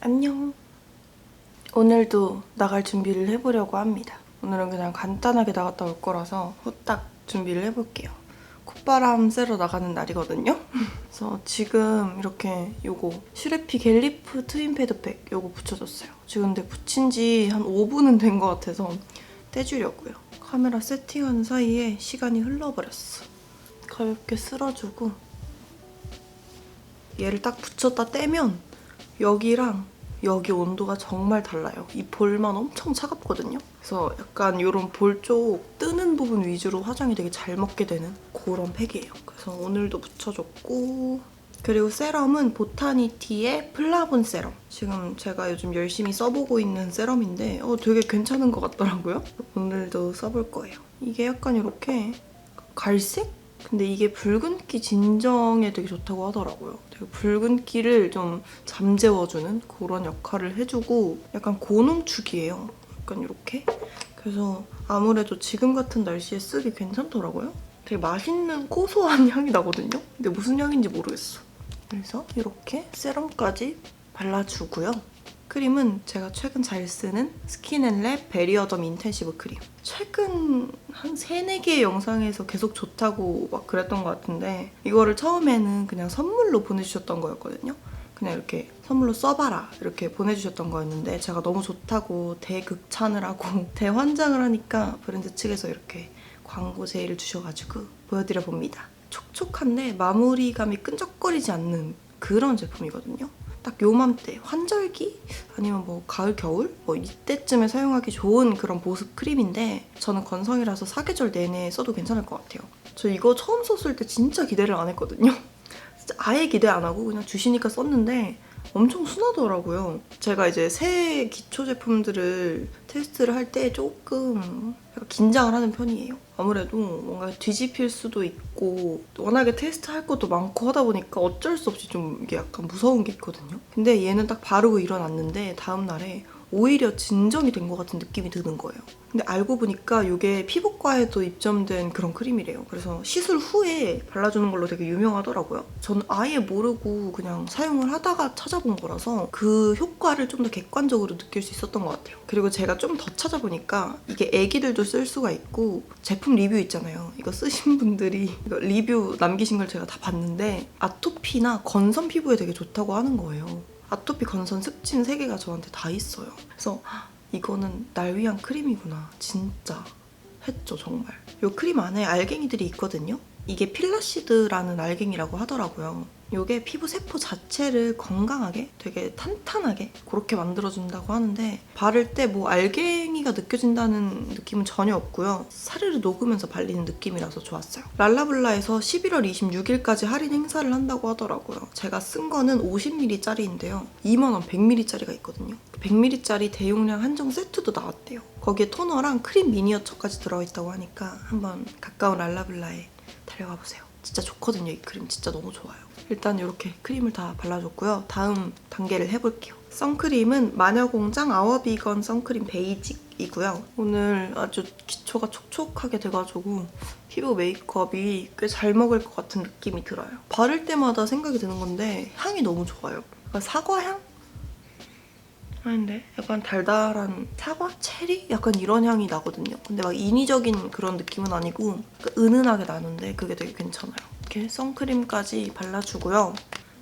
안녕. 오늘도 나갈 준비를 해보려고 합니다. 오늘은 그냥 간단하게 나갔다 올 거라서 후딱 준비를 해볼게요. 콧바람 쐬러 나가는 날이거든요. 그래서 지금 이렇게 요거 슈레피 갤리프 트윈 패드팩 요거 붙여줬어요. 지금 근데 붙인 지 한 5분은 된 것 같아서 떼주려고요. 카메라 세팅하는 사이에 시간이 흘러버렸어. 가볍게 쓸어주고 얘를 딱 붙였다 떼면 여기랑 여기 온도가 정말 달라요. 이 볼만 엄청 차갑거든요. 그래서 약간 이런 볼 쪽 뜨는 부분 위주로 화장이 되게 잘 먹게 되는 그런 팩이에요. 그래서 오늘도 붙여줬고 그리고 세럼은 보타니티의 플라본 세럼. 지금 제가 요즘 열심히 써보고 있는 세럼인데 어, 되게 괜찮은 것 같더라고요. 오늘도 써볼 거예요. 이게 약간 이렇게 갈색? 근데 이게 붉은기 진정에 되게 좋다고 하더라고요. 되게 붉은기를 좀 잠재워주는 그런 역할을 해주고 약간 고농축이에요. 약간 이렇게. 그래서 아무래도 지금 같은 날씨에 쓰기 괜찮더라고요. 되게 맛있는 고소한 향이 나거든요. 근데 무슨 향인지 모르겠어. 그래서 이렇게 세럼까지 발라주고요. 크림은 제가 최근 잘 쓰는 스킨앤랩 베리어덤 인텐시브 크림. 최근 한 3, 4개의 영상에서 계속 좋다고 막 그랬던 것 같은데 이거를 처음에는 그냥 선물로 보내주셨던 거였거든요. 그냥 이렇게 선물로 써봐라 이렇게 보내주셨던 거였는데 제가 너무 좋다고 대극찬을 하고 대환장을 하니까 브랜드 측에서 이렇게 광고 제의를 주셔가지고 보여드려 봅니다. 촉촉한데 마무리감이 끈적거리지 않는 그런 제품이거든요. 딱 요맘때 환절기 아니면 뭐 가을 겨울 뭐 이때쯤에 사용하기 좋은 그런 보습 크림인데 저는 건성이라서 사계절 내내 써도 괜찮을 것 같아요. 저 이거 처음 썼을 때 진짜 기대를 안 했거든요. 아예 기대 안 하고 그냥 주시니까 썼는데 엄청 순하더라고요. 제가 이제 새 기초 제품들을 테스트를 할 때 조금 긴장을 하는 편이에요. 아무래도 뭔가 뒤집힐 수도 있고 워낙에 테스트할 것도 많고 하다 보니까 어쩔 수 없이 좀 이게 약간 무서운 게 있거든요. 근데 얘는 딱 바르고 일어났는데 다음 날에 오히려 진정이 된 것 같은 느낌이 드는 거예요. 근데 알고 보니까 이게 피부과에도 입점된 그런 크림이래요. 그래서 시술 후에 발라주는 걸로 되게 유명하더라고요. 저는 아예 모르고 그냥 사용을 하다가 찾아본 거라서 그 효과를 좀 더 객관적으로 느낄 수 있었던 것 같아요. 그리고 제가 좀 더 찾아보니까 이게 애기들도 쓸 수가 있고 제품 리뷰 있잖아요. 이거 쓰신 분들이 이거 리뷰 남기신 걸 제가 다 봤는데 아토피나 건선 피부에 되게 좋다고 하는 거예요. 아토피, 건선, 습진 세 개가 저한테 다 있어요. 그래서 헉, 이거는 날 위한 크림이구나. 진짜 했죠, 정말. 이 크림 안에 알갱이들이 있거든요. 이게 필라시드라는 알갱이라고 하더라고요. 이게 피부 세포 자체를 건강하게 되게 탄탄하게 그렇게 만들어준다고 하는데 바를 때 뭐 알갱이가 느껴진다는 느낌은 전혀 없고요. 사르르 녹으면서 발리는 느낌이라서 좋았어요. 랄라블라에서 11월 26일까지 할인 행사를 한다고 하더라고요. 제가 쓴 거는 50ml짜리인데요. 2만원 100ml짜리가 있거든요. 100ml짜리 대용량 한정 세트도 나왔대요. 거기에 토너랑 크림 미니어처까지 들어있다고 하니까 한번 가까운 랄라블라에 달려가 보세요. 진짜 좋거든요. 이 크림 진짜 너무 좋아요. 일단 이렇게 크림을 다 발라줬고요. 다음 단계를 해볼게요. 선크림은 마녀공장 아워비건 선크림 베이직이고요. 오늘 아주 기초가 촉촉하게 돼가지고 피부 메이크업이 꽤 잘 먹을 것 같은 느낌이 들어요. 바를 때마다 생각이 드는 건데 향이 너무 좋아요. 약간 사과향? 아닌데 약간 달달한 사과? 체리? 약간 이런 향이 나거든요. 근데 막 인위적인 그런 느낌은 아니고 약간 은은하게 나는데 그게 되게 괜찮아요. 이렇게 선크림까지 발라주고요.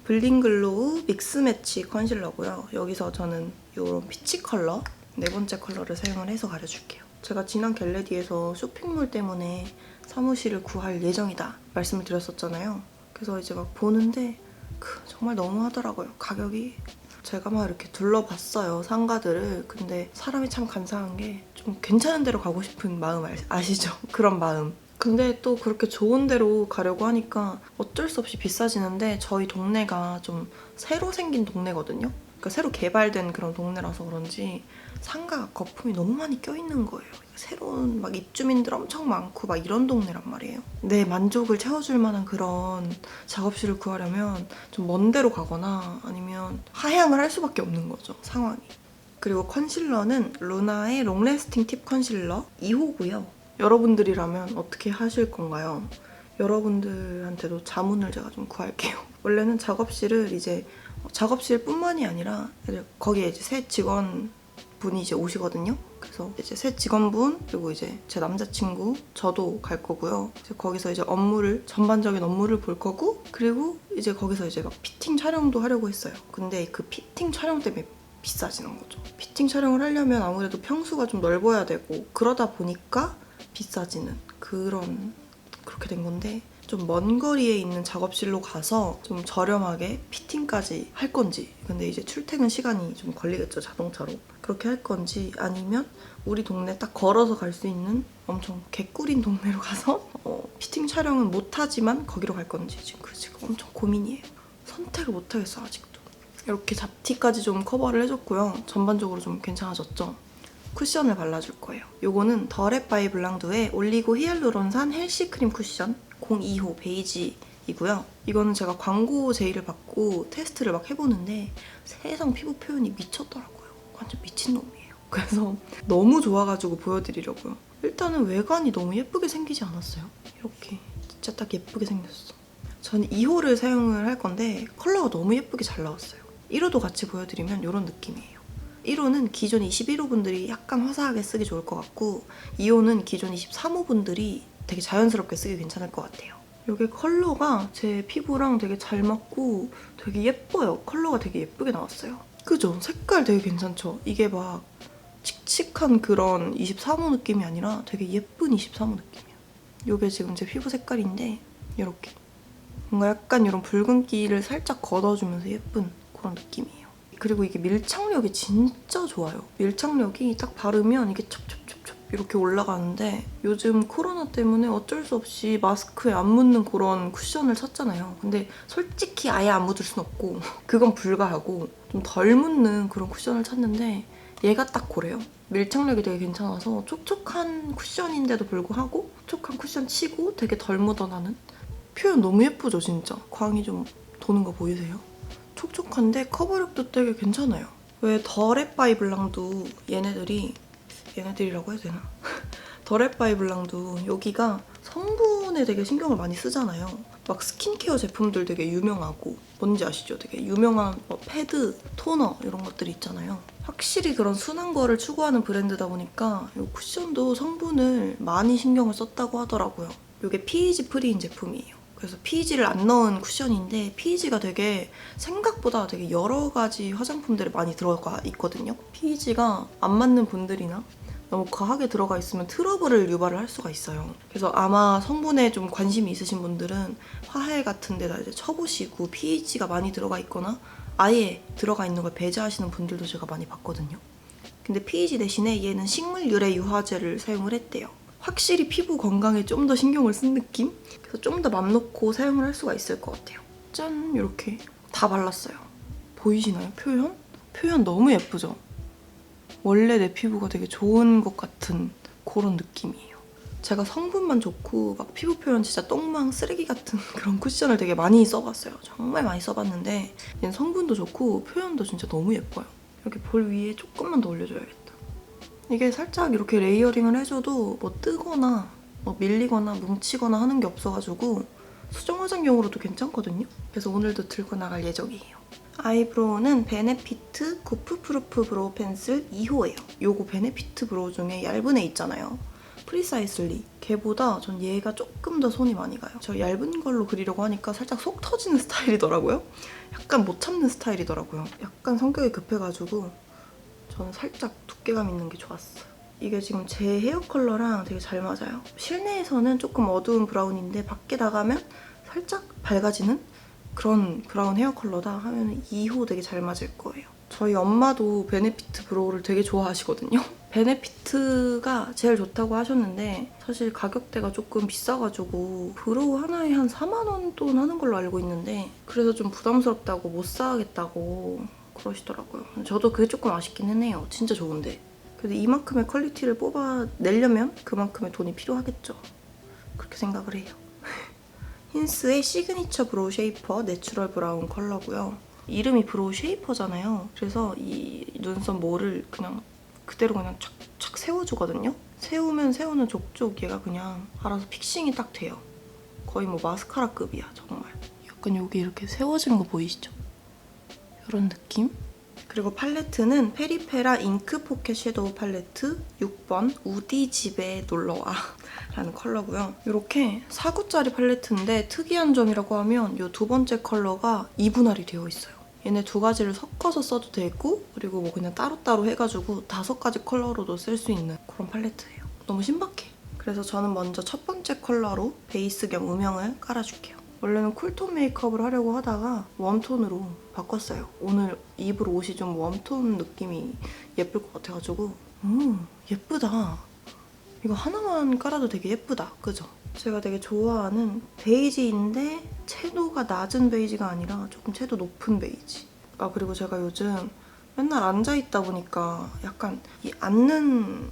블링글로우 믹스매치 컨실러고요. 여기서 저는 이런 피치 컬러 네 번째 컬러를 사용을 해서 가려줄게요. 제가 지난 갤레디에서 쇼핑몰 때문에 사무실을 구할 예정이다 말씀을 드렸었잖아요. 그래서 이제 막 보는데 그 정말 너무하더라고요. 가격이 제가 막 이렇게 둘러봤어요 상가들을 근데 사람이 참 간사한 게 좀 괜찮은 데로 가고 싶은 마음 아- 아시죠? 그런 마음 근데 또 그렇게 좋은 데로 가려고 하니까 어쩔 수 없이 비싸지는데 저희 동네가 좀 새로 생긴 동네거든요 그러니까 새로 개발된 그런 동네라서 그런지 상가 거품이 너무 많이 껴있는 거예요. 새로운 막 입주민들 엄청 많고 막 이런 동네란 말이에요. 내 만족을 채워줄 만한 그런 작업실을 구하려면 좀 먼 데로 가거나 아니면 하향을 할 수밖에 없는 거죠. 상황이. 그리고 컨실러는 루나의 롱래스팅 팁 컨실러 2호고요. 여러분들이라면 어떻게 하실 건가요? 여러분들한테도 자문을 제가 좀 구할게요. 원래는 작업실을 이제 작업실뿐만이 아니라 거기에 이제 새 직원 분이 이제 오시거든요. 그래서 이제 새 직원분 그리고 이제 제 남자친구 저도 갈 거고요. 이제 거기서 이제 업무를 전반적인 업무를 볼 거고 그리고 이제 거기서 이제 막 피팅 촬영도 하려고 했어요. 근데 그 피팅 촬영 때문에 비싸지는 거죠. 피팅 촬영을 하려면 아무래도 평수가 좀 넓어야 되고 그러다 보니까 비싸지는 그런 그렇게 된 건데 좀 먼 거리에 있는 작업실로 가서 좀 저렴하게 피팅까지 할 건지 근데 이제 출퇴근 시간이 좀 걸리겠죠 자동차로. 그렇게 할 건지 아니면 우리 동네 딱 걸어서 갈 수 있는 엄청 개꿀인 동네로 가서 어, 피팅 촬영은 못 하지만 거기로 갈 건지 지금 그 지금 엄청 고민이에요. 선택을 못 하겠어 아직도. 이렇게 잡티까지 좀 커버를 해줬고요. 전반적으로 좀 괜찮아졌죠 쿠션을 발라줄 거예요. 요거는 더랩 바이 블랑드의 올리고 히알루론산 헬시 크림 쿠션 02호 베이지이고요. 이거는 제가 광고 제의를 받고 테스트를 막 해보는데 세상 피부 표현이 미쳤더라고요. 완전 미친놈이에요. 그래서 너무 좋아가지고 보여드리려고요. 일단은 외관이 너무 예쁘게 생기지 않았어요? 이렇게 진짜 딱 예쁘게 생겼어. 전 2호를 사용을 할 건데 컬러가 너무 예쁘게 잘 나왔어요. 1호도 같이 보여드리면 이런 느낌이에요. 1호는 기존 21호 분들이 약간 화사하게 쓰기 좋을 것 같고 2호는 기존 23호 분들이 되게 자연스럽게 쓰기 괜찮을 것 같아요. 이게 컬러가 제 피부랑 되게 잘 맞고 되게 예뻐요. 컬러가 되게 예쁘게 나왔어요. 그죠? 색깔 되게 괜찮죠? 이게 막 칙칙한 그런 23호 느낌이 아니라 되게 예쁜 23호 느낌이에요. 이게 지금 제 피부 색깔인데 이렇게 뭔가 약간 이런 붉은기를 살짝 걷어주면서 예쁜 그런 느낌이에요. 그리고 이게 밀착력이 진짜 좋아요. 밀착력이 딱 바르면 이게 첩첩첩첩 이렇게 올라가는데 요즘 코로나 때문에 어쩔 수 없이 마스크에 안 묻는 그런 쿠션을 찾잖아요. 근데 솔직히 아예 안 묻을 순 없고 그건 불가하고 좀 덜 묻는 그런 쿠션을 찾는데 얘가 딱 그래요. 밀착력이 되게 괜찮아서 촉촉한 쿠션인데도 불구하고 촉촉한 쿠션 치고 되게 덜 묻어나는 표현 너무 예쁘죠 진짜. 광이 좀 도는 거 보이세요? 촉촉한데 커버력도 되게 괜찮아요. 왜 더랩 바이 블랑도 얘네들이 얘네들이라고 해야 되나? 더랩 바이 블랑도 여기가 성분에 되게 신경을 많이 쓰잖아요. 막 스킨케어 제품들 되게 유명하고 뭔지 아시죠? 되게 유명한 뭐 패드, 토너 이런 것들이 있잖아요. 확실히 그런 순한 거를 추구하는 브랜드다 보니까 이 쿠션도 성분을 많이 신경을 썼다고 하더라고요. 이게 PEG 프리인 제품이에요. 그래서 PEG를 안 넣은 쿠션인데 PEG가 되게 생각보다 되게 여러 가지 화장품들이 많이 들어가 있거든요. PEG가 안 맞는 분들이나 너무 과하게 들어가 있으면 트러블을 유발을 할 수가 있어요. 그래서 아마 성분에 좀 관심이 있으신 분들은 화해 같은 데다 이제 쳐보시고 PEG가 많이 들어가 있거나 아예 들어가 있는 걸 배제하시는 분들도 제가 많이 봤거든요. 근데 PEG 대신에 얘는 식물 유래 유화제를 사용을 했대요. 확실히 피부 건강에 좀 더 신경을 쓴 느낌? 그래서 좀 더 맘 놓고 사용을 할 수가 있을 것 같아요. 짠! 이렇게 다 발랐어요. 보이시나요? 표현? 표현 너무 예쁘죠? 원래 내 피부가 되게 좋은 것 같은 그런 느낌이에요. 제가 성분만 좋고 막 피부 표현 진짜 똥망 쓰레기 같은 그런 쿠션을 되게 많이 써봤어요. 정말 많이 써봤는데 얘는 성분도 좋고 표현도 진짜 너무 예뻐요. 이렇게 볼 위에 조금만 더 올려줘야겠다. 이게 살짝 이렇게 레이어링을 해줘도 뭐 뜨거나 뭐 밀리거나 뭉치거나 하는 게 없어가지고 수정 화장용으로도 괜찮거든요. 그래서 오늘도 들고 나갈 예정이에요. 아이브로우는 베네피트 구프 프루프 브로우 펜슬 2호예요. 요거 베네피트 브로우 중에 얇은 애 있잖아요. 프리사이슬리 걔보다 전 얘가 조금 더 손이 많이 가요. 저 얇은 걸로 그리려고 하니까 살짝 속 터지는 스타일이더라고요. 약간 못 참는 스타일이더라고요. 약간 성격이 급해가지고 저는 살짝 두께감 있는 게 좋았어요. 이게 지금 제 헤어 컬러랑 되게 잘 맞아요. 실내에서는 조금 어두운 브라운인데 밖에 나가면 살짝 밝아지는 그런 브라운 헤어 컬러다 하면 2호 되게 잘 맞을 거예요. 저희 엄마도 베네피트 브로우를 되게 좋아하시거든요. 베네피트가 제일 좋다고 하셨는데 사실 가격대가 조금 비싸가지고 브로우 하나에 한 4만 원 돈 하는 걸로 알고 있는데 그래서 좀 부담스럽다고 못 사겠다고 그러시더라고요. 저도 그게 조금 아쉽기는 해요. 진짜 좋은데. 그래도 이만큼의 퀄리티를 뽑아내려면 그만큼의 돈이 필요하겠죠. 그렇게 생각을 해요. 힌스의 시그니처 브로우 쉐이퍼 내추럴 브라운 컬러고요. 이름이 브로우 쉐이퍼잖아요. 그래서 이 눈썹 모를 그냥 그대로 그냥 착착 세워주거든요. 세우면 세우는 족족 얘가 그냥 알아서 픽싱이 딱 돼요. 거의 뭐 마스카라급이야 정말. 약간 여기 이렇게 세워진 거 보이시죠? 이런 느낌? 그리고 팔레트는 페리페라 잉크 포켓 섀도우 팔레트 6번 우디 집에 놀러와 라는 컬러고요. 이렇게 4구짜리 팔레트인데 특이한 점이라고 하면 이 두 번째 컬러가 이분할이 되어 있어요. 얘네 두 가지를 섞어서 써도 되고 그리고 뭐 그냥 따로따로 해가지고 다섯 가지 컬러로도 쓸 수 있는 그런 팔레트예요. 너무 신박해. 그래서 저는 먼저 첫 번째 컬러로 베이스 겸 음영을 깔아줄게요. 원래는 쿨톤 메이크업을 하려고 하다가 웜톤으로 바꿨어요. 오늘 입을 옷이 좀 웜톤 느낌이 예쁠 것 같아가지고 음 예쁘다. 이거 하나만 깔아도 되게 예쁘다. 그죠? 제가 되게 좋아하는 베이지인데 채도가 낮은 베이지가 아니라 조금 채도 높은 베이지. 아 그리고 제가 요즘 맨날 앉아 있다 보니까 약간 이 앉는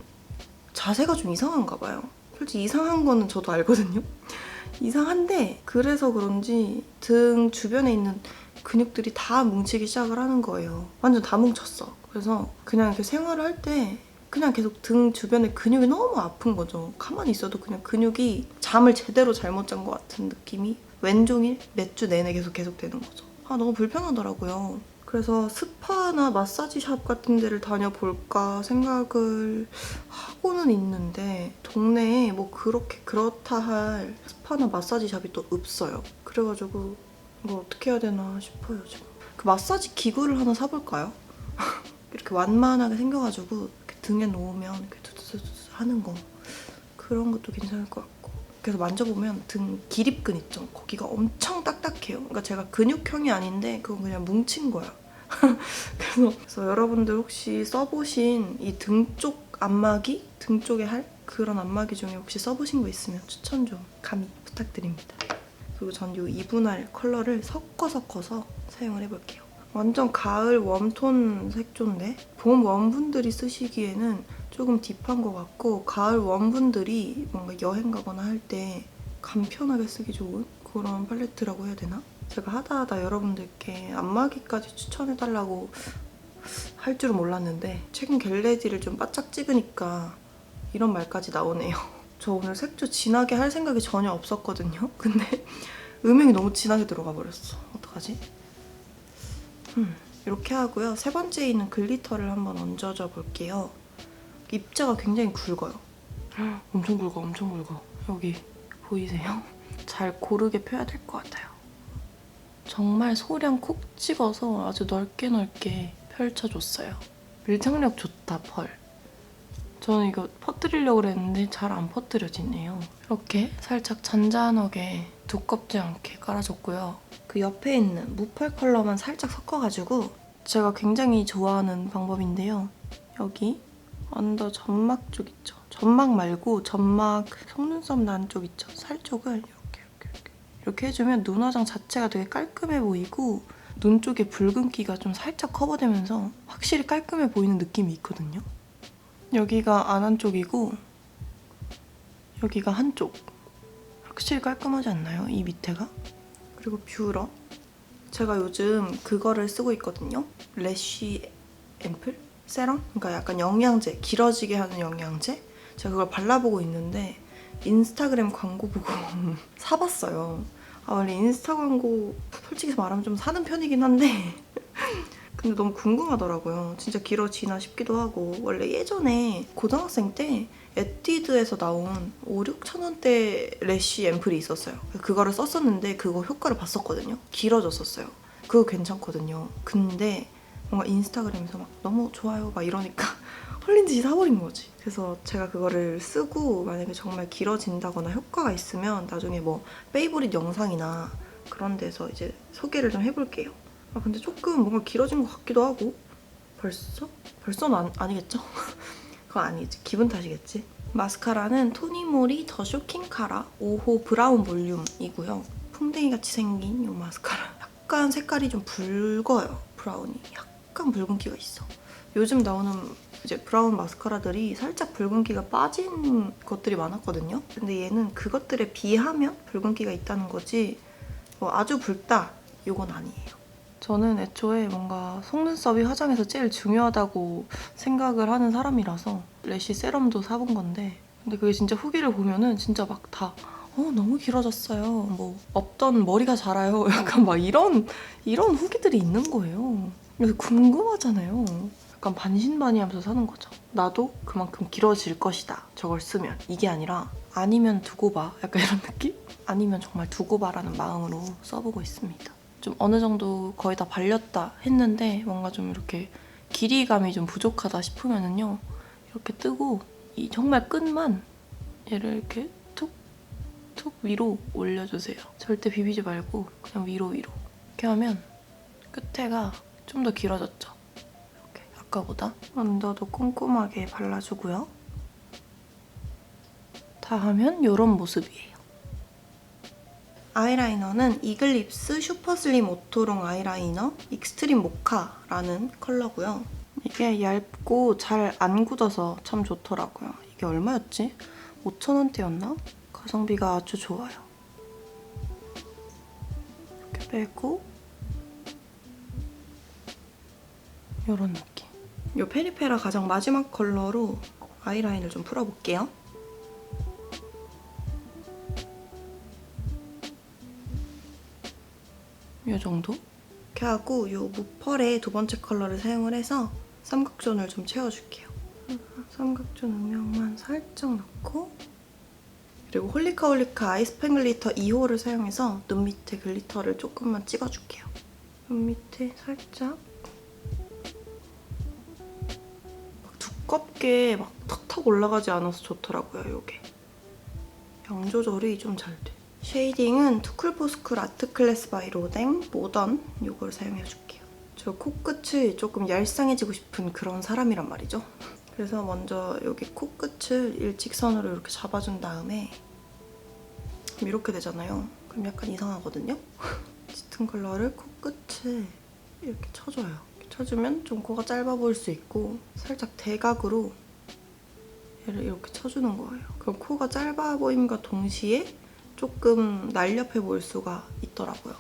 자세가 좀 이상한가 봐요. 솔직히 이상한 거는 저도 알거든요. 이상한데 그래서 그런지 등 주변에 있는 근육들이 다 뭉치기 시작을 하는 거예요. 완전 다 뭉쳤어. 그래서 그냥 이렇게 생활을 할 때 그냥 계속 등 주변에 근육이 너무 아픈 거죠. 가만히 있어도 그냥 근육이 잠을 제대로 잘못 잔 것 같은 느낌이 왼종일 몇 주 내내 계속 계속되는 거죠. 아 너무 불편하더라고요. 그래서 스파나 마사지 샵 같은 데를 다녀볼까 생각을 하고는 있는데 동네에 뭐 그렇게 그렇다 할 스파나 마사지 샵이 또 없어요. 그래가지고 이거 어떻게 해야 되나 싶어요 지금. 그 마사지 기구를 하나 사볼까요? 이렇게 완만하게 생겨가지고 이렇게 등에 놓으면 이렇게 두두두두 하는 거 그런 것도 괜찮을 것 같고 그래서 만져보면 등 기립근 있죠. 거기가 엄청 딱딱해요. 그러니까 제가 근육형이 아닌데 그건 그냥 뭉친 거야. 그래서, 그래서 여러분들 혹시 써보신 이 등 쪽 안마기? 등 쪽에 할 그런 안마기 중에 혹시 써보신 거 있으면 추천 좀 감히 부탁드립니다. 그리고 전 이 이분할 컬러를 섞어 섞어서 사용을 해볼게요 완전 가을 웜톤 색조인데 봄 웜분들이 쓰시기에는 조금 딥한 것 같고 가을 웜분들이 뭔가 여행 가거나 할 때 간편하게 쓰기 좋은 그런 팔레트라고 해야 되나? 제가 하다 하다 여러분들께 안마기까지 추천해달라고 할 줄은 몰랐는데 최근 겟레디를 좀 바짝 찍으니까 이런 말까지 나오네요. 저 오늘 색조 진하게 할 생각이 전혀 없었거든요. 근데 음영이 너무 진하게 들어가 버렸어. 어떡하지? 음, 이렇게 하고요. 세 번째 있는 글리터를 한번 얹어줘 볼게요. 입자가 굉장히 굵어요. 엄청 굵어, 엄청 굵어. 여기 보이세요? 잘 고르게 펴야 될 것 같아요. 정말 소량 콕 집어서 아주 넓게 넓게 펼쳐줬어요. 밀착력 좋다, 펄. 저는 이거 퍼뜨리려고 그랬는데 잘 안 퍼뜨려지네요. 이렇게 살짝 잔잔하게 두껍지 않게 깔아줬고요. 그 옆에 있는 무펄 컬러만 살짝 섞어가지고 제가 굉장히 좋아하는 방법인데요. 여기 언더 점막 쪽 있죠? 점막 말고 점막 속눈썹 난 쪽 있죠? 살 쪽을 이렇게 이렇게 이렇게 이렇게 해주면 눈 화장 자체가 되게 깔끔해 보이고 눈 쪽에 붉은기가 좀 살짝 커버되면서 확실히 깔끔해 보이는 느낌이 있거든요. 여기가 안 한쪽이고 여기가 한쪽. 확실히 깔끔하지 않나요? 이 밑에가? 그리고 뷰러. 제가 요즘 그거를 쓰고 있거든요. 래쉬 앰플? 세럼? 그러니까 약간 영양제, 길어지게 하는 영양제? 제가 그걸 발라보고 있는데 인스타그램 광고 보고 사봤어요. 아, 원래 인스타 광고 솔직히 말하면 좀 사는 편이긴 한데 근데 너무 궁금하더라고요. 진짜 길어지나 싶기도 하고 원래 예전에 고등학생 때 에뛰드에서 나온 5, 6천 원대 래쉬 앰플이 있었어요. 그거를 썼었는데 그거 효과를 봤었거든요. 길어졌었어요. 그거 괜찮거든요. 근데 뭔가 인스타그램에서 막 너무 좋아요 막 이러니까 홀린 듯이 사버린 거지. 그래서 제가 그거를 쓰고 만약에 정말 길어진다거나 효과가 있으면 나중에 뭐 페이보릿 영상이나 그런 데서 이제 소개를 좀 해볼게요. 아 근데 조금 뭔가 길어진 것 같기도 하고 벌써? 벌써는 아니, 아니겠죠? 그건 아니지 기분 탓이겠지 마스카라는 토니모리 더 쇼킹 카라 5호 브라운 볼륨이고요 풍뎅이 같이 생긴 이 마스카라 약간 색깔이 좀 붉어요 브라운이 약간 붉은기가 있어. 요즘 나오는 이제 브라운 마스카라들이 살짝 붉은기가 빠진 것들이 많았거든요. 근데 얘는 그것들에 비하면 붉은기가 있다는 거지 뭐 아주 붉다 이건 아니에요. 저는 애초에 뭔가 속눈썹이 화장에서 제일 중요하다고 생각을 하는 사람이라서 래쉬 세럼도 사본 건데 근데 그게 진짜 후기를 보면은 진짜 막 다 어, 너무 길어졌어요. 뭐 없던 머리가 자라요. 약간 막 이런 이런 후기들이 있는 거예요. 그래서 궁금하잖아요. 약간 반신반의하면서 사는 거죠. 나도 그만큼 길어질 것이다. 저걸 쓰면 이게 아니라 아니면 두고 봐. 약간 이런 느낌? 아니면 정말 두고 봐라는 마음으로 써보고 있습니다. 좀 어느 정도 거의 다 발렸다 했는데 뭔가 좀 이렇게 길이감이 좀 부족하다 싶으면은요 이렇게 뜨고 이 정말 끝만 얘를 이렇게 툭툭 위로 올려주세요. 절대 비비지 말고 그냥 위로 위로 이렇게 하면 끝에가 좀 더 길어졌죠. 이렇게 아까보다 언더도 꼼꼼하게 발라주고요. 다 하면 이런 모습이에요. 아이라이너는 이글립스 슈퍼슬림 오토롱 아이라이너 익스트림 모카라는 컬러고요. 이게 얇고 잘 안 굳어서 참 좋더라고요. 이게 얼마였지? 5,000원대였나? 가성비가 아주 좋아요. 이렇게 빼고 이런 느낌. 이 페리페라 가장 마지막 컬러로 아이라인을 좀 풀어볼게요. 이 정도? 이렇게 하고 이 무펄의 두 번째 컬러를 사용을 해서 삼각존을 좀 채워줄게요. 삼각존 음영만 살짝 넣고 그리고 홀리카 홀리카 아이스펜 글리터 2호를 사용해서 눈 밑에 글리터를 조금만 찍어줄게요. 눈 밑에 살짝 막 두껍게 막 탁탁 올라가지 않아서 좋더라고요, 이게. 양 조절이 좀 잘 돼. 쉐이딩은 투쿨포스쿨 아트클래스 바이 로댕 모던 이걸 사용해줄게요. 저 코끝이 조금 얄쌍해지고 싶은 그런 사람이란 말이죠. 그래서 먼저 여기 코끝을 일직선으로 이렇게 잡아준 다음에 이렇게 되잖아요. 그럼 약간 이상하거든요. 짙은 컬러를 코끝에 이렇게 쳐줘요. 이렇게 쳐주면 좀 코가 짧아 보일 수 있고 살짝 대각으로 얘를 이렇게 쳐주는 거예요. 그럼 코가 짧아 보임과 동시에 조금 날렵해 보일 수가 있더라고요.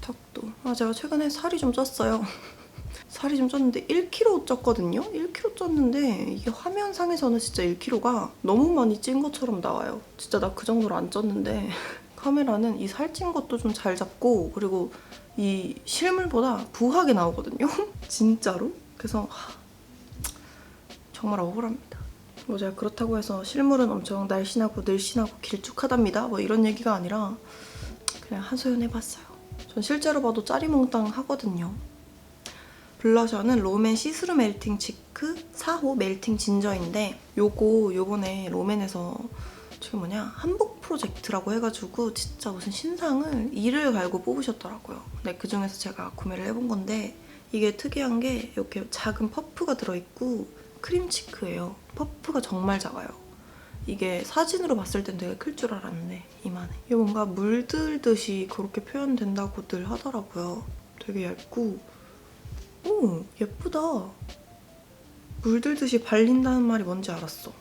턱도. 아, 제가 최근에 살이 좀 쪘어요. 살이 좀 쪘는데 1kg 쪘거든요? 1kg 쪘는데 이게 화면상에서는 진짜 1kg가 너무 많이 찐 것처럼 나와요. 진짜 나 그 정도로 안 쪘는데 카메라는 이 살찐 것도 좀 잘 잡고 그리고 이 실물보다 부하게 나오거든요? 진짜로? 그래서 하, 정말 억울합니다. 뭐 제가 그렇다고 해서 실물은 엄청 날씬하고 늘씬하고 길쭉하답니다. 뭐 이런 얘기가 아니라 그냥 하소연 해봤어요. 전 실제로 봐도 짜리몽땅 하거든요. 블러셔는 롬앤 시스루 멜팅 치크 4호 멜팅 진저인데 요거 요번에 롬앤에서 저게 뭐냐 한복 프로젝트라고 해가지고 진짜 무슨 신상을 이를 갈고 뽑으셨더라고요. 근데 그 중에서 제가 구매를 해본 건데 이게 특이한 게 이렇게 작은 퍼프가 들어있고 크림치크예요. 퍼프가 정말 작아요. 이게 사진으로 봤을 땐 되게 클 줄 알았는데 이만해. 이게 뭔가 물들듯이 그렇게 표현된다고들 하더라고요. 되게 얇고 오 예쁘다. 물들듯이 발린다는 말이 뭔지 알았어.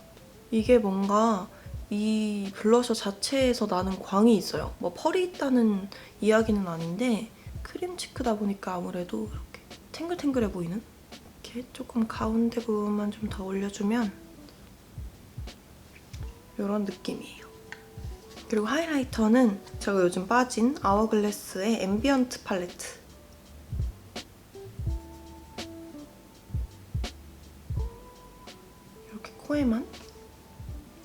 이게 뭔가 이 블러셔 자체에서 나는 광이 있어요. 뭐 펄이 있다는 이야기는 아닌데 크림치크다 보니까 아무래도 이렇게 탱글탱글해 보이는? 이렇게 조금 가운데 부분만 좀 더 올려주면 이런 느낌이에요. 그리고 하이라이터는 제가 요즘 빠진 아워글래스의 앰비언트 팔레트. 이렇게 코에만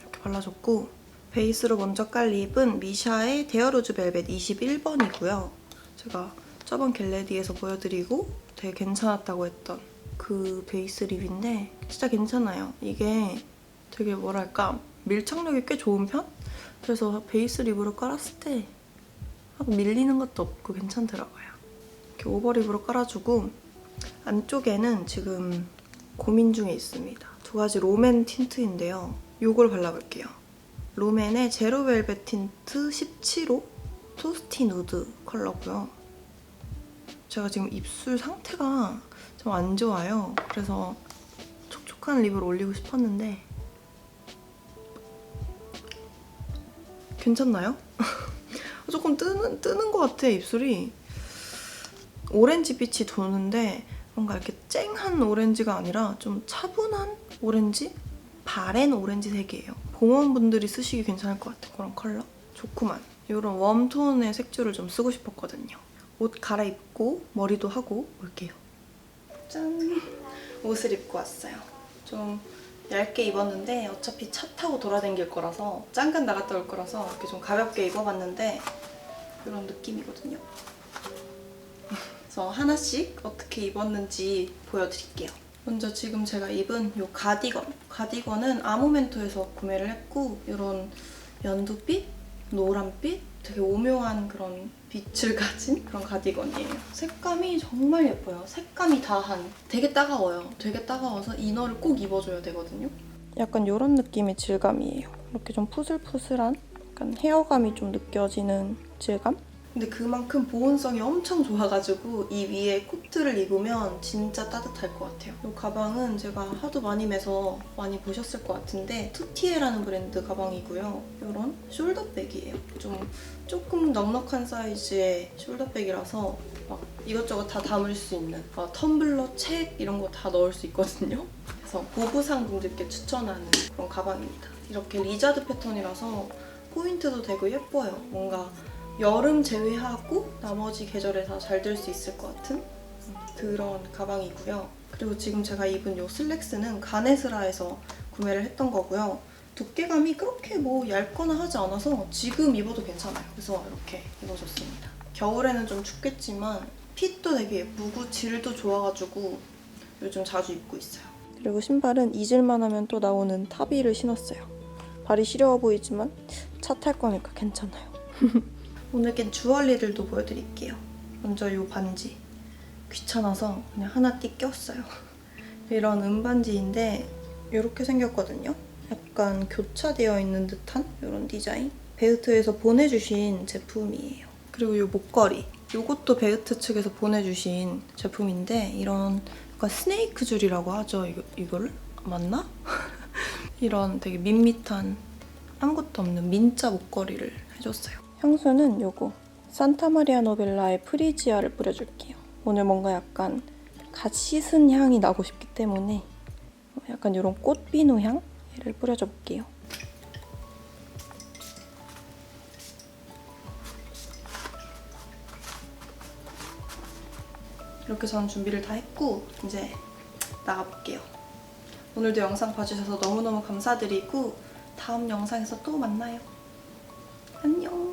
이렇게 발라줬고 베이스로 먼저 깔 립은 미샤의 데어로즈 벨벳 21번이고요. 제가 저번 겟레디에서 보여드리고 되게 괜찮았다고 했던 그 베이스 립인데 진짜 괜찮아요. 이게 되게 뭐랄까 밀착력이 꽤 좋은 편? 그래서 베이스 립으로 깔았을 때 막 밀리는 것도 없고 괜찮더라고요. 이렇게 오버립으로 깔아주고 안쪽에는 지금 고민 중에 있습니다. 두 가지 롬앤 틴트인데요. 이걸 발라볼게요. 롬앤의 제로 벨벳 틴트 17호 토스티 누드 컬러고요. 제가 지금 입술 상태가 좀 안 좋아요. 그래서 촉촉한 립을 올리고 싶었는데 괜찮나요? 조금 뜨는 뜨는 것 같아 입술이 오렌지 빛이 도는데 뭔가 이렇게 쨍한 오렌지가 아니라 좀 차분한 오렌지? 바랜 오렌지 색이에요. 공원분들이 쓰시기 괜찮을 것 같은 그런 컬러? 좋구만. 이런 웜톤의 색조를 좀 쓰고 싶었거든요. 옷 갈아입고 머리도 하고 올게요. 짠! 옷을 입고 왔어요. 좀 얇게 입었는데 어차피 차 타고 돌아다닐 거라서 잠깐 나갔다 올 거라서 이렇게 좀 가볍게 입어봤는데 이런 느낌이거든요. 그래서 하나씩 어떻게 입었는지 보여드릴게요. 먼저 지금 제가 입은 이 가디건. 가디건은 아모멘토에서 구매를 했고 이런 연두빛, 노란빛, 되게 오묘한 그런 빛을 가진 그런 가디건이에요. 색감이 정말 예뻐요. 색감이 다한. 되게 따가워요. 되게 따가워서 이너를 꼭 입어줘야 되거든요. 약간 이런 느낌의 질감이에요. 이렇게 좀 푸슬푸슬한 약간 헤어감이 좀 느껴지는 질감? 근데 그만큼 보온성이 엄청 좋아가지고 이 위에 코트를 입으면 진짜 따뜻할 것 같아요. 이 가방은 제가 하도 많이 매서 많이 보셨을 것 같은데 투티에라는 브랜드 가방이고요. 이런 숄더백이에요. 좀 조금 넉넉한 사이즈의 숄더백이라서 막 이것저것 다 담을 수 있는 막 텀블러, 책 이런 거 다 넣을 수 있거든요. 그래서 보부상 분들께 추천하는 그런 가방입니다. 이렇게 리자드 패턴이라서 포인트도 되고 예뻐요. 뭔가 여름 제외하고 나머지 계절에 다잘들수 있을 것 같은 음, 그런 가방이고요. 그리고 지금 제가 입은 이 슬랙스는 가네스라에서 구매를 했던 거고요. 두께감이 그렇게 뭐 얇거나 하지 않아서 지금 입어도 괜찮아요. 그래서 이렇게 입어줬습니다. 겨울에는 좀 춥겠지만 핏도 되게 예쁘고 질도 좋아가지고 요즘 자주 입고 있어요. 그리고 신발은 잊을만 하면 또 나오는 타비를 신었어요. 발이 시려워 보이지만 차 탈 거니까 괜찮아요. 오늘 깬 주얼리들도 보여드릴게요. 먼저 이 반지. 귀찮아서 그냥 하나 띠 꼈어요. 이런 은반지인데 이렇게 생겼거든요. 약간 교차되어 있는 듯한 이런 디자인. 베우트에서 보내주신 제품이에요. 그리고 이 목걸이. 이것도 베우트 측에서 보내주신 제품인데 이런 약간 스네이크 줄이라고 하죠. 이거, 이거를? 맞나? 이런 되게 밋밋한 아무것도 없는 민자 목걸이를 해줬어요. 향수는 요거 산타마리아 노벨라의 프리지아를 뿌려줄게요. 오늘 뭔가 약간 갓 씻은 향이 나고 싶기 때문에 약간 이런 꽃비누 향 얘를 뿌려줘 볼게요. 이렇게 저는 준비를 다 했고 이제 나가볼게요. 오늘도 영상 봐주셔서 너무너무 감사드리고 다음 영상에서 또 만나요. 안녕.